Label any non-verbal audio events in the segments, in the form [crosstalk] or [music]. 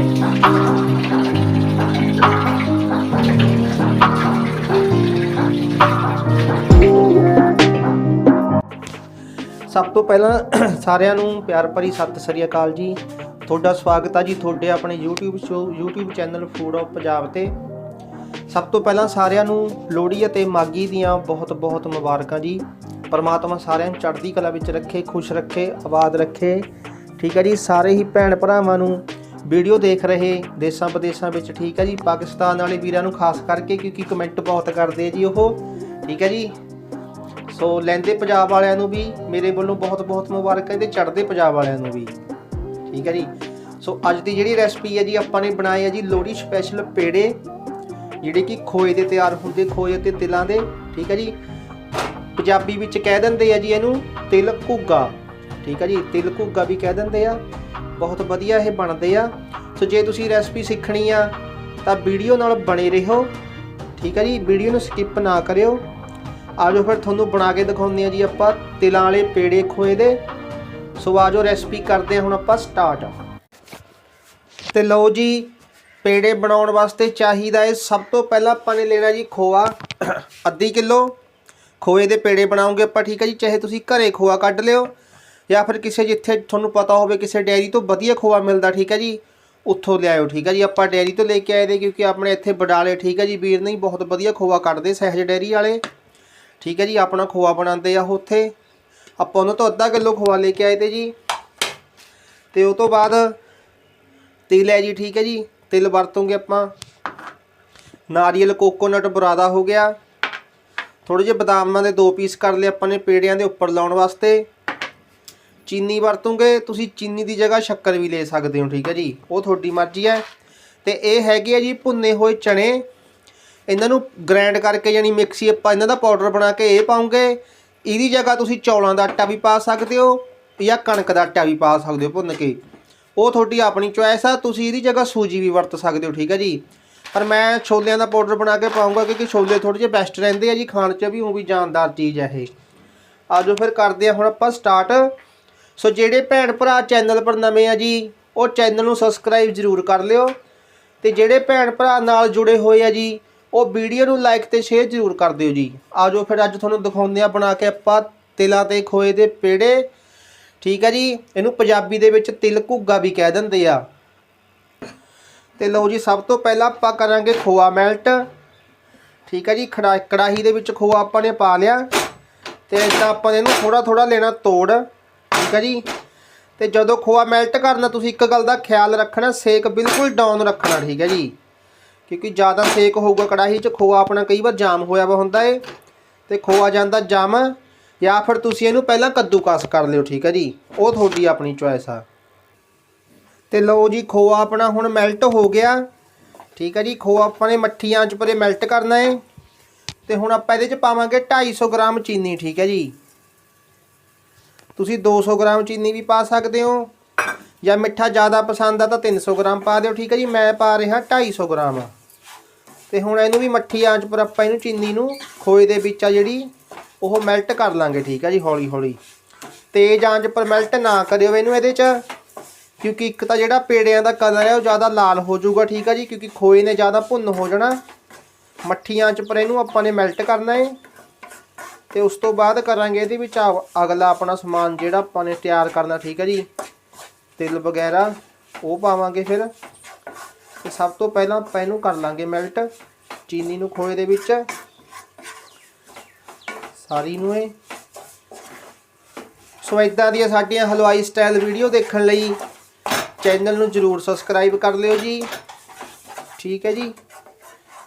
ਸਭ ਤੋਂ ਪਹਿਲਾਂ [clears throat] ਸਾਰਿਆਂ ਨੂੰ ਪਿਆਰ ਭਰੀ ਸਤਿ ਸ੍ਰੀ ਅਕਾਲ ਜੀ। ਤੁਹਾਡਾ ਸਵਾਗਤ ਹੈ ਜੀ ਤੁਹਾਡੇ ਆਪਣੇ YouTube show YouTube channel food of Punjab ਤੇ। ਸਭ ਤੋਂ ਪਹਿਲਾਂ ਸਾਰਿਆਂ ਨੂੰ ਲੋਹੜੀ ਅਤੇ ਮਾਗੀ ਦੀਆਂ ਬਹੁਤ-ਬਹੁਤ ਮੁਬਾਰਕਾਂ ਜੀ। ਪਰਮਾਤਮਾ ਸਾਰਿਆਂ ਨੂੰ ਚੜ੍ਹਦੀ ਕਲਾ ਵਿੱਚ ਰੱਖੇ, ਖੁਸ਼ ਰੱਖੇ, ਆਬਾਦ ਰੱਖੇ। ਠੀਕ ਹੈ ਜੀ, ਸਾਰੇ ਹੀ ਭੈਣ ਭਰਾਵਾਂ ਨੂੰ ਵੀਡੀਓ ਦੇਖ ਰਹੇ ਦੇਸ਼ਾਂ ਵਿਦੇਸ਼ਾਂ ਵਿੱਚ, ਠੀਕ ਹੈ ਜੀ? ਪਾਕਿਸਤਾਨ ਵਾਲੇ ਵੀਰਾਂ ਨੂੰ ਖਾਸ ਕਰਕੇ ਕਿਉਂਕਿ ਕਮੈਂਟ ਬਹੁਤ ਕਰਦੇ ਆ ਜੀ ਉਹ, ਠੀਕ ਹੈ ਜੀ? ਸੋ ਲੈਂਦੇ ਪੰਜਾਬ ਵਾਲਿਆਂ ਨੂੰ ਵੀ, ਮੇਰੇ ਵੱਲੋਂ ਬਹੁਤ-ਬਹੁਤ ਮੁਬਾਰਕਾਂ ਤੇ ਚੜ੍ਹਦੇ ਪੰਜਾਬ ਵਾਲਿਆਂ ਨੂੰ ਵੀ, ਠੀਕ ਹੈ ਜੀ? ਸੋ ਅੱਜ ਦੀ ਜਿਹੜੀ ਰੈਸਪੀ ਹੈ ਜੀ, ਆਪਾਂ ਨੇ ਬਣਾਈ ਹੈ ਜੀ ਲੋਹੜੀ ਸਪੈਸ਼ਲ ਪੇੜੇ, ਜਿਹੜੇ ਕਿ ਖੋਏ ਦੇ ਤਿਆਰ ਹੁੰਦੇ, ਖੋਏ ਅਤੇ ਤਿਲਾਂ ਦੇ, ਠੀਕ ਹੈ ਜੀ? ਪੰਜਾਬੀ ਵਿੱਚ ਕਹਿ ਦਿੰਦੇ ਆ ਜੀ ਇਹਨੂੰ ਤਿਲ ਘੁੱਗਾ, ਠੀਕ ਹੈ ਜੀ? ਤਿਲ ਘੁੱਗਾ ਵੀ ਕਹਿ ਦਿੰਦੇ ਆ। ਬਹੁਤ ਵਧੀਆ ਇਹ ਬਣਦੇ ਆ। ਸੋ ਜੇ ਤੁਸੀਂ ਰੈਸਪੀ ਸਿੱਖਣੀ ਆ, ਤਾਂ ਵੀਡੀਓ ਨਾਲ ਬਣੇ ਰਹੋ। ਠੀਕ ਹੈ ਜੀ, ਵੀਡੀਓ ਨੂੰ ਸਕਿਪ ਨਾ ਕਰਿਓ। ਆਜੋ ਫਿਰ ਤੁਹਾਨੂੰ ਬਣਾ ਕੇ ਦਿਖਾਉਂਦੇ ਆ ਜੀ ਆਪਾਂ ਤਿਲਾਂ ਵਾਲੇ ਪੇੜੇ ਖੋਏ ਦੇ। ਸੋ ਆਜੋ ਰੈਸਪੀ ਕਰਦੇ ਹਾਂ ਹੁਣ ਆਪਾਂ ਸਟਾਰਟ। ਤੇ ਲਓ ਜੀ, ਪੇੜੇ ਬਣਾਉਣ ਵਾਸਤੇ ਚਾਹੀਦਾ ਹੈ ਸਭ ਤੋਂ ਪਹਿਲਾਂ ਆਪਾਂ ਨੇ ਲੈਣਾ ਜੀ ਖੋਆ, ਅੱਧੀ ਕਿਲੋ। ਖੋਏ ਦੇ ਪੇੜੇ ਬਣਾਉਂਗੇ ਆਪਾਂ, ਠੀਕ ਹੈ ਜੀ, ਚਾਹੇ ਤੁਸੀਂ ਘਰੇ ਖੋਆ ਕੱਢ ਲਿਓ। ਜਾਂ ਫਿਰ ਕਿਸੇ ਜਿੱਥੇ ਤੁਹਾਨੂੰ ਪਤਾ ਹੋਵੇ ਕਿਸੇ ਡੈਰੀ ਤੋਂ ਵਧੀਆ ਖੋਆ ਮਿਲਦਾ, ਠੀਕ ਹੈ ਜੀ? ਉੱਥੋਂ ਲਿਆਇਓ, ਠੀਕ ਹੈ ਜੀ? ਆਪਾਂ ਡੈਰੀ ਤੋਂ ਲੈ ਕੇ ਆਏ ਦੇ ਕਿਉਂਕਿ ਆਪਣੇ ਇੱਥੇ ਬਡਾਲੇ, ਠੀਕ ਹੈ ਜੀ? ਵੀਰ ਨਹੀਂ, ਬਹੁਤ ਵਧੀਆ ਖੋਆ ਕੱਢਦੇ ਸਹਿਜ ਡੈਰੀ ਵਾਲੇ। ਠੀਕ ਹੈ ਜੀ? ਆਪਣਾ ਖੋਆ ਬਣਾਉਂਦੇ ਆ ਉਹ ਉੱਥੇ। ਆਪਾਂ ਉਹਨਾਂ ਤੋਂ ਅੱਧਾ ਕਿਲੋ ਖੋਆ ਲੈ ਕੇ ਆਏ ਤੇ ਜੀ। ਤੇ ਉਹ ਤੋਂ ਬਾਅਦ ਤਿਲ ਹੈ ਜੀ, ਠੀਕ ਹੈ ਜੀ? ਤਿਲ ਵਰਤੋਂਗੇ ਆਪਾਂ। ਨਾਰੀਅਲ, ਕੋਕੋਨਟ, ਬੁਰਾਦਾ ਹੋ ਗਿਆ। ਥੋੜੇ ਜਿਹੇ ਬਦਾਮਾਂ ਦੇ ਦੋ ਪੀਸ ਕਰ ਲਏ ਆਪਾਂ ਨੇ ਪੇੜਿਆਂ ਦੇ ਉੱਪਰ ਲਾਉਣ ਵਾਸਤੇ। ਚੀਨੀ ਵਰਤੋਂਗੇ, ਤੁਸੀਂ ਚੀਨੀ ਦੀ ਜਗ੍ਹਾ ਸ਼ੱਕਰ ਵੀ ਲੈ ਸਕਦੇ ਹੋ, ਠੀਕ ਹੈ ਜੀ। ਉਹ ਤੁਹਾਡੀ ਮਰਜ਼ੀ ਹੈ। ਤੇ ਇਹ ਹੈਗੇ ਆ ਜੀ ਭੁੰਨੇ ਹੋਏ ਚਣੇ ਇਹਨਾਂ ਨੂੰ ਗ੍ਰਾਈਂਡ ਕਰਕੇ ਯਾਨੀ ਮਿਕਸੀ ਆਪਾਂ ਇਹਨਾਂ ਦਾ ਪਾਊਡਰ ਬਣਾ ਕੇ ਇਹ ਪਾਉਂਗੇ। ਇਹਦੀ ਜਗ੍ਹਾ ਤੁਸੀਂ ਚੌਲਾਂ ਦਾ ਆਟਾ ਵੀ ਪਾ ਸਕਦੇ ਹੋ ਜਾਂ ਕਣਕ ਦਾ ਆਟਾ ਵੀ ਪਾ ਸਕਦੇ ਹੋ ਭੁੰਨ ਕੇ। ਉਹ ਤੁਹਾਡੀ ਆਪਣੀ ਚੁਆਇਸ ਆ, ਤੁਸੀਂ ਇਹਦੀ ਜਗ੍ਹਾ ਸੂਜੀ ਵੀ ਵਰਤ ਸਕਦੇ ਹੋ, ਠੀਕ ਹੈ ਜੀ। ਪਰ ਮੈਂ ਛੋਲਿਆਂ ਦਾ ਪਾਊਡਰ ਬਣਾ ਕੇ ਪਾਉਂਗਾ ਕਿਉਂਕਿ ਛੋਲੇ ਥੋੜੇ ਜਿਹੇ ਬੈਸਟ ਰਹਿੰਦੇ ਆ ਜੀ ਖਾਣ 'ਚ ਵੀ ਉਹ ਵੀ ਜਾਨਦਾਰ ਚੀਜ਼ ਹੈ ਇਹ। ਆਜੋ ਫਿਰ ਕਰਦੇ ਆ ਹੁਣ ਆਪਾਂ ਸਟਾਰਟ ਸੋ ਜਿਹੜੇ ਭੈਣ ਭਰਾ ਚੈਨਲ ਪਰ ਨਵੇਂ ਆ ਜੀ, ਉਹ ਚੈਨਲ ਨੂੰ ਸਬਸਕ੍ਰਾਈਬ ਜ਼ਰੂਰ ਕਰ ਲਿਓ। ਤੇ ਜਿਹੜੇ ਭੈਣ ਭਰਾ ਨਾਲ ਜੁੜੇ ਹੋਏ ਆ ਜੀ, ਉਹ ਵੀਡੀਓ ਨੂੰ ਲਾਈਕ ਤੇ ਸ਼ੇਅਰ ਜ਼ਰੂਰ ਕਰ ਦਿਓ ਜੀ। ਆਜੋ ਫਿਰ ਅੱਜ ਤੁਹਾਨੂੰ ਦਿਖਾਉਂਦੇ ਆ ਬਣਾ ਕੇ ਆਪਾਂ ਤਿਲਾਂ ਤੇ ਖੋਏ ਦੇ ਪੇੜੇ। ਠੀਕ ਹੈ ਜੀ, ਇਹਨੂੰ ਪੰਜਾਬੀ ਦੇ ਵਿੱਚ ਤਿਲ ਘੁੱਗਾ ਵੀ ਕਹਿ ਦਿੰਦੇ ਆ। ਤੇ ਲਓ ਜੀ, ਸਭ ਤੋਂ ਪਹਿਲਾਂ ਆਪਾਂ ਕਰਾਂਗੇ ਖੋਆ ਮੈਲਟ ਠੀਕ ਹੈ ਜੀ, ਖੜਾ ਕੜਾਹੀ ਦੇ ਵਿੱਚ ਖੋਆ ਆਪਾਂ ਨੇ ਪਾ ਲਿਆ। ਤੇ ਇਦਾਂ ਆਪਾਂ ਇਹਨੂੰ ਥੋੜਾ ਥੋੜਾ ਲੈਣਾ ਤੋੜ। ਠੀਕ ਹੈ ਜੀ। ਤੇ ਜਦੋਂ ਖੋਆ ਮੈਲਟ ਕਰਨਾ, ਤੁਸੀਂ ਇੱਕ ਗੱਲ ਦਾ ਖਿਆਲ ਰੱਖਣਾ, ਸੇਕ ਬਿਲਕੁਲ ਡਾਊਨ ਰੱਖਣਾ, ਠੀਕ ਹੈ ਜੀ। ਕਿਉਂਕਿ ਜ਼ਿਆਦਾ ਸੇਕ ਹੋਊਗਾ ਕੜਾਹੀ 'ਚ, ਖੋਆ ਆਪਣਾ ਕਈ ਵਾਰ ਜਾਮ ਹੋਇਆ ਵਾ ਹੁੰਦਾ ਏ। ਤੇ ਖੋਆ ਜਾਂਦਾ ਜਮ, ਜਾਂ ਫਿਰ ਤੁਸੀਂ ਇਹਨੂੰ ਪਹਿਲਾਂ ਕੱਦੂਕਸ ਕਰ ਲਿਓ, ਠੀਕ ਹੈ ਜੀ। ਉਹ ਤੁਹਾਡੀ ਆਪਣੀ ਚੁਆਇਸ ਆ। ਤੇ ਲਓ ਜੀ, ਖੋਆ ਆਪਣਾ ਹੁਣ ਮੈਲਟ ਹੋ ਗਿਆ। ਠੀਕ ਹੈ ਜੀ, ਖੋਆ ਆਪਾਂ ਨੇ ਮੱਠੀਆਂ 'ਚ ਪਰੇ ਮੈਲਟ ਕਰਨਾ ਏ। ਤੇ ਹੁਣ ਆਪਾਂ ਇਹਦੇ 'ਚ ਪਾਵਾਂਗੇ 250 ਗ੍ਰਾਮ ਚੀਨੀ, ਠੀਕ ਹੈ ਜੀ। ਤੁਸੀਂ 200 ਗ੍ਰਾਮ ਚੀਨੀ ਵੀ ਪਾ ਸਕਦੇ ਹੋ। ਜਾਂ ਮਿੱਠਾ ਜ਼ਿਆਦਾ ਪਸੰਦ ਆ ਤਾਂ 300 ਗ੍ਰਾਮ ਪਾ ਦਿਓ, ਠੀਕ ਹੈ ਜੀ? ਮੈਂ ਪਾ ਰਿਹਾ 250 ਗ੍ਰਾਮ। ਤੇ ਹੁਣ ਇਹਨੂੰ ਵੀ ਮੱਠੀ ਆਂਚ ਪਰ ਆਪਾਂ ਇਹਨੂੰ ਚੀਨੀ ਨੂੰ ਖੋਏ ਦੇ ਵਿੱਚ ਆ ਜਿਹੜੀ, ਉਹ ਮੈਲਟ ਕਰ ਲਾਂਗੇ, ਠੀਕ ਹੈ ਜੀ? ਹੌਲੀ ਹੌਲੀ ਤੇਜ਼ ਆਂਚ ਪਰ ਮੈਲਟ ਨਾ ਕਰਿਓ ਇਹਨੂੰ ਇਹਦੇ 'ਚ, ਕਿਉਂਕਿ ਇੱਕ ਤਾਂ ਜਿਹੜਾ ਪੇੜਿਆਂ ਦਾ ਕਲਰ ਹੈ ਉਹ ਜ਼ਿਆਦਾ ਲਾਲ ਹੋ ਜਾਊਗਾ, ਠੀਕ ਹੈ ਜੀ? ਕਿਉਂਕਿ ਖੋਏ ਨੇ ਜ਼ਿਆਦਾ ਭੁੰਨ ਹੋ ਜਾਣਾ। ਮੱਠੀ ਆਂਚ ਪਰ ਇਹਨੂੰ ਆਪਾਂ ਨੇ ਮੈਲਟ ਕਰਨਾ ਹੈ। ਤੇ ਉਸ ਤੋਂ ਬਾਅਦ ਕਰਾਂਗੇ ਇਹਦੇ ਵਿੱਚ ਆ- ਅਗਲਾ ਆਪਣਾ ਸਮਾਨ ਜਿਹੜਾ ਆਪਾਂ ਨੇ ਤਿਆਰ ਕਰਨਾ, ਠੀਕ ਹੈ ਜੀ? ਤਿਲ ਵਗੈਰਾ, ਉਹ ਪਾਵਾਂਗੇ ਫਿਰ। ਤੇ ਸਭ ਤੋਂ ਪਹਿਲਾਂ ਆਪਾਂ ਇਹਨੂੰ ਕਰ ਲਾਂਗੇ ਮੈਲਟ ਚੀਨੀ ਨੂੰ ਖੋਏ ਦੇ ਵਿੱਚ। ਸਾਰੀ ਨੂੰ ਇਹ। ਸੋ ਇਦਾਂ ਦੀਆਂ ਸਾਡੀਆਂ ਹਲਵਾਈ ਸਟਾਈਲ ਵੀਡੀਓ ਦੇਖਣ ਲਈ ਚੈਨਲ ਨੂੰ ਜਰੂਰ ਸਬਸਕ੍ਰਾਈਬ ਕਰ ਲਿਓ ਜੀ। ਠੀਕ ਹੈ ਜੀ?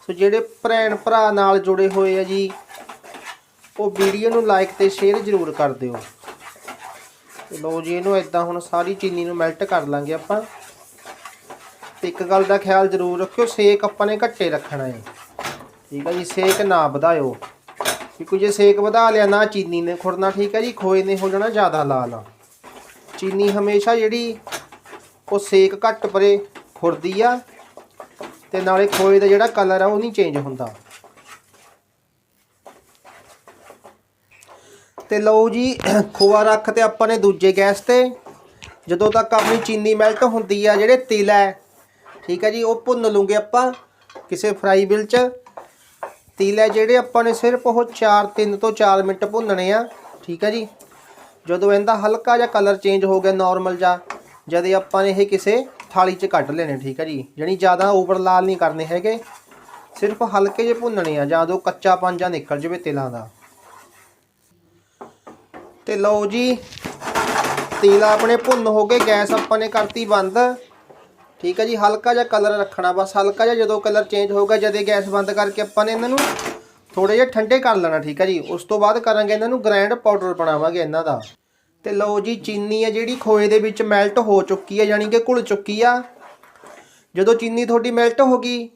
ਸੋ ਜਿਹੜੇ ਭੈਣ ਭਰਾ ਨਾਲ ਜੁੜੇ ਹੋਏ ਆ ਜੀ ਉਹ ਵੀਡੀਓ ਨੂੰ ਲਾਈਕ ਤੇ ਸ਼ੇਅਰ ਜ਼ਰੂਰ ਕਰ ਦਿਓ। ਤੇ ਲਓ ਜੀ, ਇਹਨੂੰ ਇਦਾਂ ਹੁਣ ਸਾਰੀ ਚੀਨੀ ਨੂੰ ਮੈਲਟ ਕਰ ਲਾਂਗੇ ਆਪਾਂ। ਤੇ ਇੱਕ ਗੱਲ ਦਾ ਖਿਆਲ ਜ਼ਰੂਰ ਰੱਖਿਓ ਸੇਕ ਆਪਾਂ ਨੇ ਘੱਟੇ ਰੱਖਣਾ ਹੈ ਠੀਕ ਹੈ ਜੀ ਸੇਕ ਨਾ ਵਧਾਇਓ। ਕਿਉਂਕਿ ਜੇ ਸੇਕ ਵਧਾ ਲਿਆ, ਨਾ ਚੀਨੀ ਨੇ ਖੁਰਨਾ ਠੀਕ ਹੈ ਜੀ, ਖੋਏ ਨੇ ਹੋ ਜਾਣਾ ਜ਼ਿਆਦਾ ਲਾਲ। ਚੀਨੀ ਹਮੇਸ਼ਾ ਜਿਹੜੀ ਉਹ ਸੇਕ ਘੱਟ ਪਰੇ ਖੁਰਦੀ ਆ, ਤੇ ਨਾਲੇ ਖੋਏ ਦਾ ਜਿਹੜਾ ਕਲਰ ਆ, ਉਹ ਨਹੀਂ ਚੇਂਜ ਹੁੰਦਾ। ਤੇ ਲਓ ਜੀ, ਖੋਆ ਰੱਖ ਤੇ ਆਪਾਂ ਨੇ ਦੂਜੇ ਗੈਸ ਤੇ। ਜਦੋਂ ਤੱਕ ਆਪਣੀ ਚੀਨੀ ਮੈਲਟ ਹੁੰਦੀ ਆ, ਜਿਹੜੇ ਤਿਲ ਹੈ ਠੀਕ ਹੈ ਜੀ, ਉਹ ਭੁੰਨ ਲੂਗੇ ਆਪਾਂ ਕਿਸੇ ਫਰਾਈ ਬਿਲ ਚ। ਤਿਲ ਹੈ ਜਿਹੜੇ ਆਪਾਂ ਨੇ ਸਿਰਫ ਉਹ 4 3 ਤੋਂ 4 ਮਿੰਟ ਭੁੰਨਣੇ ਆ, ਠੀਕ ਹੈ ਜੀ। ਜਦੋਂ ਇਹਦਾ ਹਲਕਾ ਜਿਹਾ ਕਲਰ ਚੇਂਜ ਹੋ ਗਿਆ ਨਾਰਮਲ ਜਿਹਾ, ਜਦ ਆਪਾਂ ਨੇ ਇਹ ਕਿਸੇ ਥਾਲੀ 'ਚ ਕੱਢ ਲੈਣੇ, ਠੀਕ ਹੈ ਜੀ। ਜਾਣੀ ਜ਼ਿਆਦਾ ਓਵਰ ਲਾਲ ਨਹੀਂ ਕਰਨੇ ਹੈਗੇ। ਸਿਰਫ ਹਲਕੇ ਜਿਹੇ ਭੁੰਨਣੇ ਆ, ਜਾਂ ਦੋ ਕੱਚਾ ਪੰਜਾ ਨਿਕਲ ਜਵੇ ਤਿਲਾਂ ਦਾ। ਤੇ ਲਓ ਜੀ, ਤੇਲ ਆਪਣੇ ਭੁੰਨ ਹੋ ਗਏ ਗੈਸ ਆਪਾਂ ਨੇ ਕਰਤੀ ਬੰਦ। ਠੀਕ ਹੈ ਜੀ, ਹਲਕਾ ਜਿਹਾ ਕਲਰ ਰੱਖਣਾ ਬਸ, ਹਲਕਾ ਜਿਹਾ ਜਦੋਂ ਕਲਰ ਚੇਂਜ ਹੋਊਗਾ, ਜਦੇ ਗੈਸ ਬੰਦ ਕਰਕੇ ਆਪਾਂ ਨੇ ਇਹਨਾਂ ਨੂੰ ਥੋੜੇ ਜਿਹਾ ਠੰਡੇ ਕਰ ਲੈਣਾ, ਠੀਕ ਹੈ ਜੀ। ਉਸ ਤੋਂ ਬਾਅਦ ਕਰਾਂਗੇ ਇਹਨਾਂ ਨੂੰ ਗ੍ਰੈਂਡ ਪਾਊਡਰ ਬਣਾਵਾਂਗੇ ਇਹਨਾਂ ਦਾ। ਤੇ ਲਓ ਜੀ, ਚੀਨੀ ਹੈ ਜਿਹੜੀ ਖੋਏ ਦੇ ਵਿੱਚ ਮੈਲਟ ਹੋ ਚੁੱਕੀ ਹੈ, ਯਾਨੀ ਕਿ ਘੁਲ ਚੁੱਕੀ ਆ। ਜਦੋਂ ਚੀਨੀ ਤੁਹਾਡੀ ਮੈਲਟ ਹੋ ਗਈ,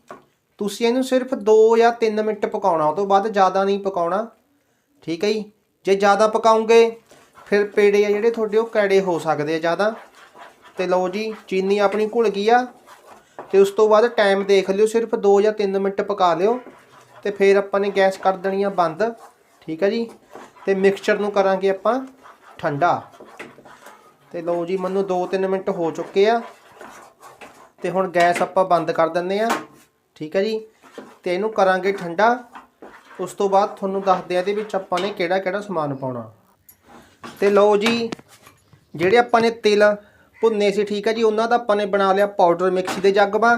ਤੁਸੀਂ ਇਹਨੂੰ ਸਿਰਫ 2 ਜਾਂ 3 ਮਿੰਟ ਪਕਾਉਣਾ, ਉਹ ਤੋਂ ਬਾਅਦ ਜ਼ਿਆਦਾ ਨਹੀਂ ਪਕਾਉਣਾ। ਠੀਕ ਹੈ ਜੀ। ਜੇ ਜ਼ਿਆਦਾ ਪਕਾਉਂਗੇ, ਫਿਰ ਪੇੜੇ ਆ ਜਿਹੜੇ ਤੁਹਾਡੇ ਉਹ ਕੈੜੇ ਹੋ ਸਕਦੇ ਆ ਜ਼ਿਆਦਾ। ਤੇ ਲਓ ਜੀ, ਚੀਨੀ ਆਪਣੀ ਘੁਲ ਗਈ ਆ। ਤੇ ਉਸ ਤੋਂ ਬਾਅਦ ਟਾਈਮ ਦੇਖ ਲਿਓ, ਸਿਰਫ 2 ਜਾਂ 3 ਮਿੰਟ ਪਕਾ ਲਿਓ। ਤੇ ਫਿਰ ਆਪਾਂ ਨੇ ਗੈਸ ਕਰ ਦੇਣੀ ਆ ਬੰਦ। ਠੀਕ ਹੈ ਜੀ? ਤੇ ਮਿਕਸਚਰ ਨੂੰ ਕਰਾਂਗੇ ਆਪਾਂ ਠੰਡਾ। ਤੇ ਲਓ ਜੀ, ਮੈਨੂੰ 2-3 ਮਿੰਟ ਹੋ ਚੁੱਕੇ ਆ। ਤੇ ਹੁਣ ਗੈਸ ਆਪਾਂ ਬੰਦ ਕਰ ਦਿੰਦੇ ਆ। ਠੀਕ ਹੈ ਜੀ? ਤੇ ਇਹਨੂੰ ਕਰਾਂਗੇ ਠੰਡਾ। ਉਸ ਤੋਂ ਬਾਅਦ ਤੁਹਾਨੂੰ ਦੱਸਦੇ ਆ ਇਹਦੇ ਵਿੱਚ ਆਪਾਂ ਨੇ ਕਿਹੜਾ ਕਿਹੜਾ ਸਮਾਨ ਪਾਉਣਾ। ਤੇ ਲਓ ਜੀ, ਜਿਹੜੇ ਆਪਾਂ ਨੇ ਤਿਲ ਭੁੰਨੇ ਸੀ, ਠੀਕ ਹੈ ਜੀ, ਉਹਨਾਂ ਦਾ ਆਪਾਂ ਨੇ ਬਣਾ ਲਿਆ ਪਾਊਡਰ ਮਿਕਸੀ ਦੇ ਜੱਗਵਾ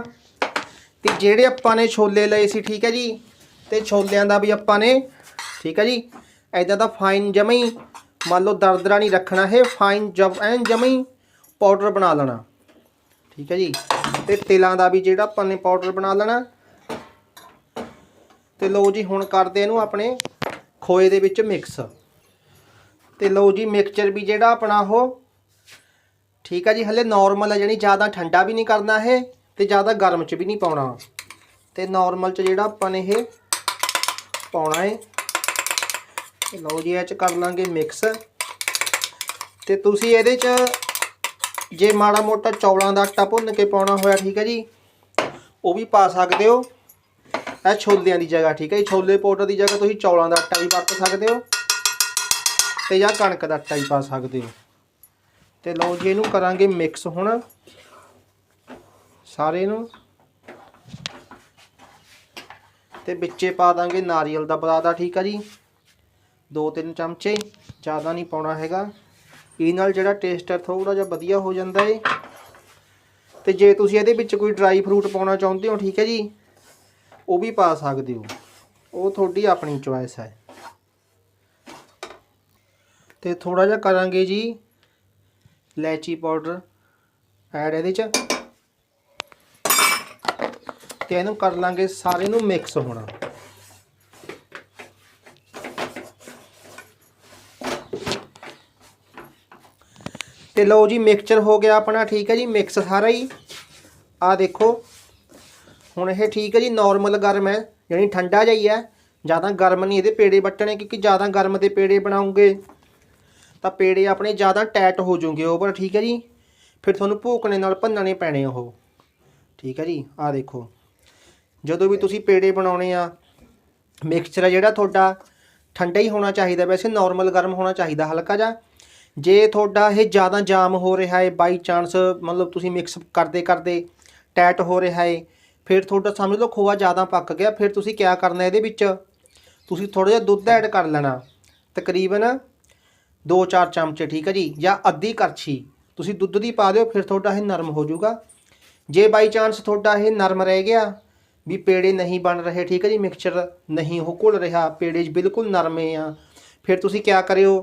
ਤੇ ਜਿਹੜੇ ਆਪਾਂ ਨੇ ਛੋਲੇ ਲਏ ਸੀ, ਠੀਕ ਹੈ ਜੀ, ਤੇ ਛੋਲਿਆਂ ਦਾ ਵੀ ਆਪਾਂ ਨੇ, ਠੀਕ ਹੈ ਜੀ ਐਦਾਂ ਦਾ ਫਾਈਨ ਜਮਈ ਮੰਨ ਲਓ ਦਰਦਰਾ ਨਹੀਂ ਰੱਖਣਾ ਹੈ ਫਾਈਨ ਜਬ ਐਨ ਜਮਈ ਪਾਊਡਰ ਬਣਾ ਲੈਣਾ। ਠੀਕ ਹੈ ਜੀ, ਤੇ ਤਿਲਾਂ ਦਾ ਵੀ ਜਿਹੜਾ ਆਪਾਂ ਨੇ ਪਾਊਡਰ ਬਣਾ ਲੈਣਾ। ਤੇ ਲਓ ਜੀ, ਹੁਣ ਕਰਦੇ ਇਹਨੂੰ ਆਪਣੇ ਖੋਏ ਦੇ ਵਿੱਚ ਮਿਕਸ ਤੇ ਲਓ ਜੀ ਮਿਕਸਚਰ ਵੀ ਜਿਹੜਾ ਆਪਣਾ ਉਹ, ਠੀਕ ਹੈ ਜੀ, ਹਲੇ ਨਾਰਮਲ ਹੈ ਜਾਨੀ ਜ਼ਿਆਦਾ ਠੰਡਾ ਵੀ ਨਹੀਂ ਕਰਨਾ ਇਹ ਤੇ ਜ਼ਿਆਦਾ ਗਰਮ ਚ ਵੀ ਨਹੀਂ ਪਾਉਣਾ। ਤੇ ਨਾਰਮਲ ਚ ਜਿਹੜਾ ਆਪਾਂ ਨੇ ਇਹ ਪਾਉਣਾ ਹੈ ਲਓ ਜੀ, ਇਹ ਚ ਕਰ ਲਾਂਗੇ ਮਿਕਸ ਤੇ ਤੁਸੀਂ ਇਹਦੇ ਚ ਜੇ ਮਾੜਾ ਮੋਟਾ ਚੌਲਾਂ ਦਾ ਆਟਾ ਭੁੰਨ ਕੇ ਪਾਉਣਾ ਹੋਇਆ, ਠੀਕ ਹੈ ਜੀ, ਉਹ ਵੀ ਪਾ ਸਕਦੇ ਹੋ। ਇਹ ਛੋਲਿਆਂ ਦੀ ਜਗ੍ਹਾ, ਠੀਕ ਹੈ ਜੀ? ਛੋਲੇ ਪਾਊਡਰ ਦੀ ਜਗ੍ਹਾ ਤੁਸੀਂ ਚੌਲਾਂ ਦਾ ਆਟਾ ਵੀ ਵਰਤ ਸਕਦੇ ਹੋ ਤੇ ਜਾਂ ਕਣਕ ਦਾ ਆਟਾ ਵੀ ਪਾ ਸਕਦੇ ਹੋ। ਤੇ ਲਓ ਜੀ, ਇਹਨੂੰ ਕਰਾਂਗੇ ਮਿਕਸ ਹੁਣ। ਸਾਰੇ ਨੂੰ। ਤੇ ਵਿੱਚੇ ਪਾ ਦਾਂਗੇ ਨਾਰੀਅਲ ਦਾ ਬਰਾਦਾ, ਠੀਕ ਆ ਜੀ? ਦੋ ਤਿੰਨ ਚਮਚੇ, ਜ਼ਿਆਦਾ ਨਹੀਂ ਪਾਉਣਾ ਹੈਗਾ। ਇਹ ਨਾਲ ਜਿਹੜਾ ਟੇਸਟ ਹੈ ਥੋੜਾ ਜਿਹਾ ਵਧੀਆ ਹੋ ਜਾਂਦਾ ਏ। ਤੇ ਜੇ ਤੁਸੀਂ ਇਹਦੇ ਵਿੱਚ ਕੋਈ ਡਰਾਈ ਫਰੂਟ ਪਾਉਣਾ ਚਾਹੁੰਦੇ ਹੋ, ਠੀਕ ਹੈ ਜੀ? ਉਹ ਵੀ ਪਾ ਸਕਦੇ ਹੋ। ਉਹ ਤੁਹਾਡੀ ਆਪਣੀ ਚੁਆਇਸ ਹੈ। ਤੇ ਥੋੜਾ ਜਿਹਾ ਕਰਾਂਗੇ ਜੀ ਇਲਾਇਚੀ ਪਾਊਡਰ ਐਡ ਇਹਦੇ ਚ। ਤੇ ਇਹਨੂੰ ਕਰ ਲਾਂਗੇ ਸਾਰੇ ਨੂੰ ਮਿਕਸ ਹੋਣਾ। ਤੇ ਲਓ ਜੀ ਮਿਕਸਚਰ ਹੋ ਗਿਆ ਆਪਣਾ, ਠੀਕ ਹੈ ਜੀ ਮਿਕਸ ਸਾਰਾ ਹੀ। ਆ ਦੇਖੋ। ਹੁਣ ਇਹ ਠੀਕ ਹੈ ਜੀ ਨਾਰਮਲ ਗਰਮ ਹੈ, ਯਾਨੀ ਠੰਡਾ ਜਿਹਾ ਹੀ ਹੈ। ਜ਼ਿਆਦਾ ਗਰਮ ਨਹੀਂ, ਇਹਦੇ ਪੇੜੇ ਵੱਟਣੇ, ਕਿਉਂਕਿ ਜ਼ਿਆਦਾ ਗਰਮ ਦੇ ਪੇੜੇ ਬਣਾਉਂਗੇ, ਤਾਂ ਪੇੜੇ ਆਪਣੇ ਜ਼ਿਆਦਾ ਟਾਈਟ ਹੋ ਜਾਣਗੇ ਓਵਰ ਠੀਕ ਹੈ ਜੀ। ਫਿਰ ਤੁਹਾਨੂੰ ਭੂਕਣੇ ਨਾਲ ਭੰਨਣੇ ਪੈਣੇ ਉਹ। ਠੀਕ ਹੈ ਜੀ, ਆਹ ਦੇਖੋ। ਜਦੋਂ ਵੀ ਤੁਸੀਂ ਪੇੜੇ ਬਣਾਉਣੇ ਆ ਮਿਕਸਚਰ ਹੈ ਜਿਹੜਾ ਤੁਹਾਡਾ ਠੰਡਾ ਹੀ ਹੋਣਾ ਚਾਹੀਦਾ, ਵੈਸੇ ਨਾਰਮਲ ਗਰਮ ਹੋਣਾ ਚਾਹੀਦਾ ਹਲਕਾ ਜਿਹਾ। ਜੇ ਤੁਹਾਡਾ ਇਹ ਜ਼ਿਆਦਾ ਜਾਮ ਹੋ ਰਿਹਾ ਹੈ ਬਾਈ ਚਾਂਸ ਮਤਲਬ ਤੁਸੀਂ ਮਿਕਸ ਕਰਦੇ ਕਰਦੇ ਟੈਟ ਹੋ ਰਿਹਾ ਹੈ ਫਿਰ ਤੁਹਾਡਾ ਸਮਝ ਲਓ ਖੋਆ ਜ਼ਿਆਦਾ ਪੱਕ ਗਿਆ, ਫਿਰ ਤੁਸੀਂ ਕੀ ਕਰਨਾ ਇਹਦੇ ਵਿੱਚ? ਤੁਸੀਂ ਥੋੜਾ ਜਿਹਾ ਦੁੱਧ ਐਡ ਕਰ ਲੈਣਾ। ਤਕਰੀਬਨ 2-4 ਚਮਚੇ, ਠੀਕ ਹੈ ਜੀ, ਜਾਂ ਅੱਧੀ ਕਰਛੀ ਤੁਸੀਂ ਦੁੱਧ ਦੀ ਪਾ ਦਿਓ, ਫਿਰ ਤੁਹਾਡਾ ਇਹ ਨਰਮ ਹੋ ਜਾਊਗਾ। ਜੇ ਬਾਈ ਚਾਂਸ ਤੁਹਾਡਾ ਇਹ ਨਰਮ ਰਹਿ ਗਿਆ ਵੀ ਪੇੜੇ ਨਹੀਂ ਬਣ ਰਹੇ, ਠੀਕ ਹੈ ਜੀ ਮਿਕਸਚਰ ਨਹੀਂ ਉਹ ਘੁਲ ਰਿਹਾ, ਪੇੜੇ 'ਚ ਬਿਲਕੁਲ ਨਰਮੇ ਆ, ਫਿਰ ਤੁਸੀਂ ਕੀ ਕਰਿਓ?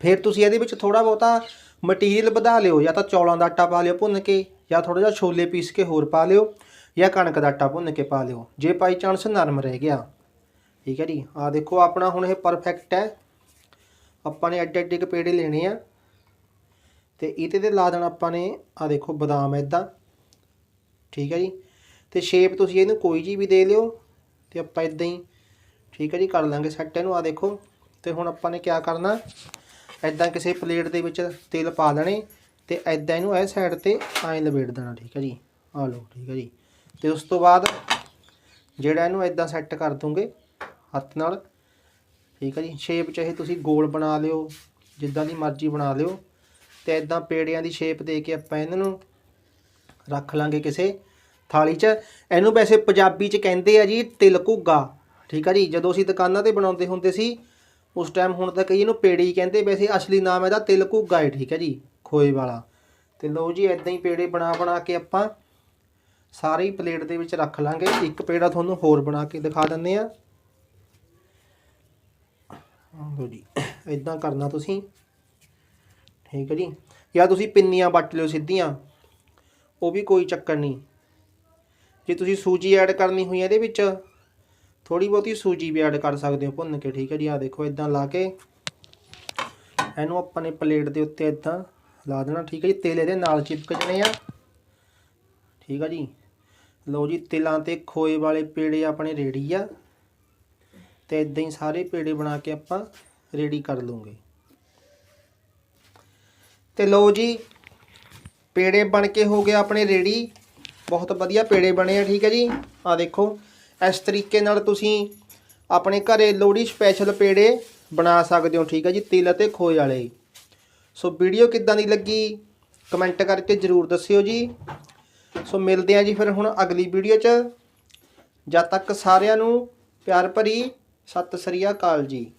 ਫਿਰ ਤੁਸੀਂ ਇਹਦੇ ਵਿੱਚ ਥੋੜਾ ਬਹੁਤਾ ਮਟੀਰੀਅਲ ਵਧਾ ਲਿਓ, ਜਾਂ ਤਾਂ ਚੌਲਾਂ ਦਾ ਆਟਾ ਪਾ ਲਿਓ ਭੁੰਨ ਕੇ, ਜਾਂ ਥੋੜਾ ਜਿਹਾ ਛੋਲੇ ਪੀਸ ਕੇ ਹੋਰ ਪਾ ਲਿਓ। ਜਾਂ ਕਣਕ ਦਾ ਆਟਾ ਭੁੰਨ ਕੇ ਪਾ ਲਿਓ। ਜੇ ਬਾਈ ਚਾਂਸ ਨਰਮ ਰਹਿ ਗਿਆ। ਠੀਕ ਹੈ ਜੀ? ਆ ਦੇਖੋ, ਆਪਣਾ ਹੁਣ ਇਹ ਪਰਫੈਕਟ ਹੈ। ਆਪਾਂ ਨੇ ਐਡੇ ਐਡੇ ਕੁ ਪੇੜੇ ਲੈਣੇ ਆ। ਤੇ ਇਹਦੇ ਤੇ ਲਾ ਦੇਣਾ ਆਪਾਂ ਨੇ ਆ ਦੇਖੋ, ਬਦਾਮ ਇਦਾਂ ਠੀਕ ਹੈ ਜੀ? ਤੇ ਸ਼ੇਪ ਤੁਸੀਂ ਇਹਨੂੰ ਕੋਈ ਜੀ ਵੀ ਦੇ ਲਿਓ ਤੇ ਆਪਾਂ ਇਦਾਂ ਹੀ, ਠੀਕ ਹੈ ਜੀ, ਕਰ ਲਾਂਗੇ ਸੈੱਟ ਇਹਨੂੰ ਆ ਦੇਖੋ। ਤੇ ਹੁਣ ਆਪਾਂ ਨੇ ਕੀ ਕਰਨਾ? ਇਦਾਂ ਕਿਸੇ ਪਲੇਟ ਦੇ ਵਿੱਚ ਤੇਲ ਪਾ ਲੈਣੇ ਤੇ ਇਦਾਂ ਇਹਨੂੰ ਇਹ ਸਾਈਡ ਤੇ ਐਂ ਲਵੇੜ ਦੇਣਾ, ਠੀਕ ਹੈ ਜੀ? ਆ ਲਓ, ਠੀਕ ਹੈ ਜੀ? ਤੇ ਉਸ ਤੋਂ ਬਾਅਦ ਜਿਹੜਾ ਇਹਨੂੰ ਇਦਾਂ ਸੈੱਟ ਕਰ ਦੂੰਗੇ ਹੱਥ ਨਾਲ, ਠੀਕ ਹੈ ਜੀ। ਸ਼ੇਪ ਚਾਹੇ ਤੁਸੀਂ ਗੋਲ ਬਣਾ ਲਿਓ, ਜਿੱਦਾਂ ਦੀ ਮਰਜ਼ੀ ਬਣਾ ਲਿਓ। ਤੇ ਇਦਾਂ ਪੇੜਿਆਂ ਦੀ ਸ਼ੇਪ ਦੇ ਕੇ ਆਪਾਂ ਇਹਨਾਂ ਨੂੰ ਰੱਖ ਲਾਂਗੇ ਕਿਸੇ ਥਾਲੀ 'ਚ। ਇਹਨੂੰ ਵੈਸੇ ਪੰਜਾਬੀ 'ਚ ਕਹਿੰਦੇ ਆ ਜੀ, ਤਿਲ ਘੁੱਗਾ, ਠੀਕ ਆ ਜੀ। ਜਦੋਂ ਅਸੀਂ ਦੁਕਾਨਾਂ ਤੇ ਬਣਾਉਂਦੇ ਹੁੰਦੇ ਸੀ, ਉਸ ਟਾਈਮ ਹੁਣ ਤਾਂ ਕਈ ਇਹਨੂੰ ਪੇੜੀ ਕਹਿੰਦੇ, ਵੈਸੇ ਅਸਲੀ ਨਾਮ ਇਹਦਾ ਤਿਲ ਘੁੱਗਾ ਹੈ ਠੀਕ ਹੈ ਜੀ, ਖੋਏ ਵਾਲਾ। ਤੇ ਲਓ ਜੀ ਇਦਾਂ ਹੀ ਪੇੜੇ ਬਣਾ ਬਣਾ ਕੇ ਆਪਾਂ ਸਾਰੇ ਹੀ ਪਲੇਟ ਦੇ ਵਿੱਚ ਰੱਖ ਲਾਂਗੇ। ਇੱਕ ਪੇੜਾ ਤੁਹਾਨੂੰ ਹੋਰ ਬਣਾ ਕੇ ਦਿਖਾ ਦਿੰਦੇ ਆ। ਲਓ ਜੀ ਇਦਾਂ ਕਰਨਾ ਤੁਸੀਂ। ਠੀਕ ਹੈ ਜੀ। ਜਾਂ ਤੁਸੀਂ ਪਿੰਨੀਆਂ ਵੱਟ ਲਿਓ ਸਿੱਧੀਆਂ। ਉਹ ਵੀ ਕੋਈ ਚੱਕਰ ਨਹੀਂ। ਜੇ ਤੁਸੀਂ ਸੂਜੀ ਐਡ ਕਰਨੀ ਹੋਈ ਇਹਦੇ ਵਿੱਚ ਥੋੜੀ ਬਹੁਤੀ ਸੂਜੀ ਵੀ ਐਡ ਕਰ ਸਕਦੇ ਹੋ ਭੁੰਨ ਕੇ। ਠੀਕ ਹੈ ਜੀ ਆ ਦੇਖੋ ਇਦਾਂ ਲਾ ਕੇ। ਇਹਨੂੰ ਆਪਾਂ ਨੇ ਪਲੇਟ ਦੇ ਉੱਤੇ ਇਦਾਂ ਲਾ ਦੇਣਾ। ਠੀਕ ਹੈ ਜੀ, ਤੇਲ ਇਹਦੇ ਨਾਲ ਚਿਪਕ ਜਣੇ ਆ। ਠੀਕ ਆ ਜੀ। ਲਓ ਜੀ, ਤਿਲਾਂ ਤੇ ਖੋਏ ਵਾਲੇ ਪੇੜੇ ਆਪਣੇ ਰੈਡੀ ਆ। ਤੇ ਇਦਾਂ ਹੀ ਸਾਰੇ ਪੇੜੇ ਬਣਾ ਕੇ ਆਪਾਂ ਰੇੜੀ ਕਰ ਲਵਾਂਗੇ। ਤੇ ਲਓ ਜੀ, ਪੇੜੇ ਬਣ ਕੇ ਹੋ ਗਿਆ ਆਪਣੇ ਰੈਡੀ ਬਹੁਤ ਵਧੀਆ ਪੇੜੇ ਬਣੇ ਆ, ਠੀਕ ਹੈ ਜੀ। ਆ ਦੇਖੋ, ਇਸ ਤਰੀਕੇ ਨਾਲ ਤੁਸੀਂ ਆਪਣੇ ਘਰੇ ਲੋਹੜੀ ਸਪੈਸ਼ਲ ਪੇੜੇ ਬਣਾ ਸਕਦੇ ਹੋ, ਠੀਕ ਹੈ ਜੀ, ਤਿਲ ਅਤੇ ਖੋਏ ਵਾਲੇ। ਸੋ ਵੀਡੀਓ ਕਿੱਦਾਂ ਦੀ ਲੱਗੀ ਕਮੈਂਟ ਕਰਕੇ ਜਰੂਰ ਦੱਸਿਓ ਜੀ। ਸੋ ਮਿਲਦੇ ਆ ਜੀ ਫਿਰ ਹੁਣ ਅਗਲੀ ਵੀਡੀਓ 'ਚ। ਜਦ ਤੱਕ ਸਾਰਿਆਂ ਨੂੰ ਪਿਆਰ ਭਰੀ ਸਤਿ ਸ੍ਰੀ ਅਕਾਲ ਜੀ।